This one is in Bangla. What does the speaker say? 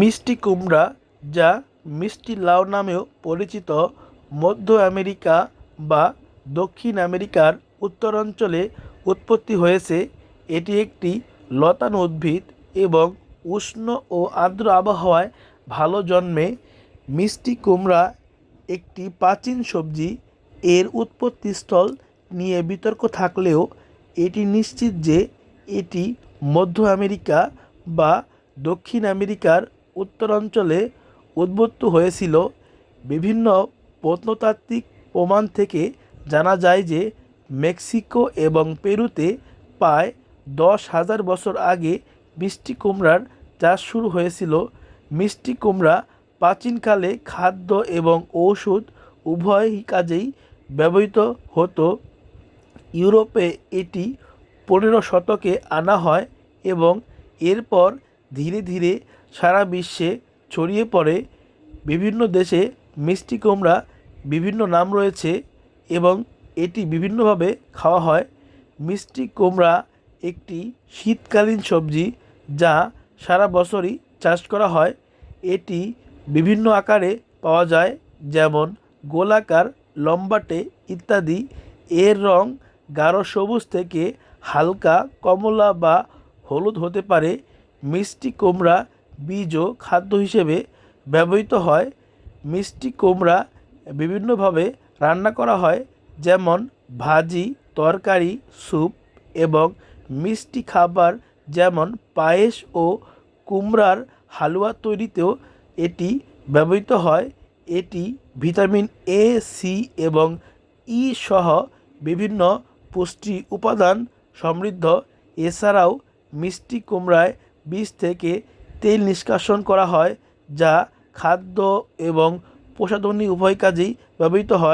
মিষ্টি কুমড়া যা মিষ্টি লাউ নামেও পরিচিত মধ্য আমেরিকা বা দক্ষিণ আমেরিকার উত্তরাঞ্চলে উৎপত্তি হয়েছে। এটি একটি লতানো উদ্ভিদ এবং উষ্ণ ও আর্দ্র আবহাওয়ায় ভালো জন্মে। মিষ্টি কুমড়া একটি প্রাচীন সবজি। এর উৎপত্তিস্থল নিয়ে বিতর্ক থাকলেও এটি নিশ্চিত যে এটি মধ্য আমেরিকা বা দক্ষিণ আমেরিকার উত্তরাঞ্চলে উদ্ভূত হয়েছিল বিভিন্ন প্রত্নতাত্ত্বিক প্রমাণ থেকে জানা যায় যে মেক্সিকো এবং পেরুতে প্রায় দশ হাজার বছর আগে মিষ্টি কুমড়ার চাষ শুরু হয়েছিল। মিষ্টি কুমড়া প্রাচীনকালে খাদ্য এবং ঔষধ উভয় কাজেই ব্যবহৃত হতো। ইউরোপে এটি পনেরো শতকে আনা হয় এবং এরপর ধীরে ধীরে সারা বিশ্বে ছড়িয়ে পড়ে বিভিন্ন দেশে মিষ্টি কুমড়া বিভিন্ন নাম রয়েছে এবং এটি বিভিন্নভাবে খাওয়া হয়। মিষ্টি কুমড়া একটি শীতকালীন সবজি যা সারা বছরই চাষ করা হয়। এটি বিভিন্ন আকারে পাওয়া যায়, যেমন গোলাকার, লম্বাটে ইত্যাদি। এর রং গাঢ় সবুজ থেকে হালকা, কমলা বা হলুদ হতে পারে। মিষ্টি কুমড়া বীজও খাদ্য হিসেবে ব্যবহৃত হয়। মিষ্টি কুমড়া বিভিন্নভাবে রান্না করা হয়, যেমন ভাজি, তরকারি, স্যুপ এবং মিষ্টি খাবার, যেমন পায়েস ও কুমড়ার হালুয়া তৈরিতেও এটি ব্যবহৃত হয়। এটি ভিটামিন এ, সি এবং ই সহ বিভিন্ন পুষ্টি উপাদান সমৃদ্ধ। এছাড়াও মিষ্টি কুমড়ায় বীজ থেকে তেল নিষ্কাশন করা হয় যা খাদ্য এবং প্রসাধনী উভয় কাজেই ব্যবহৃত হয়।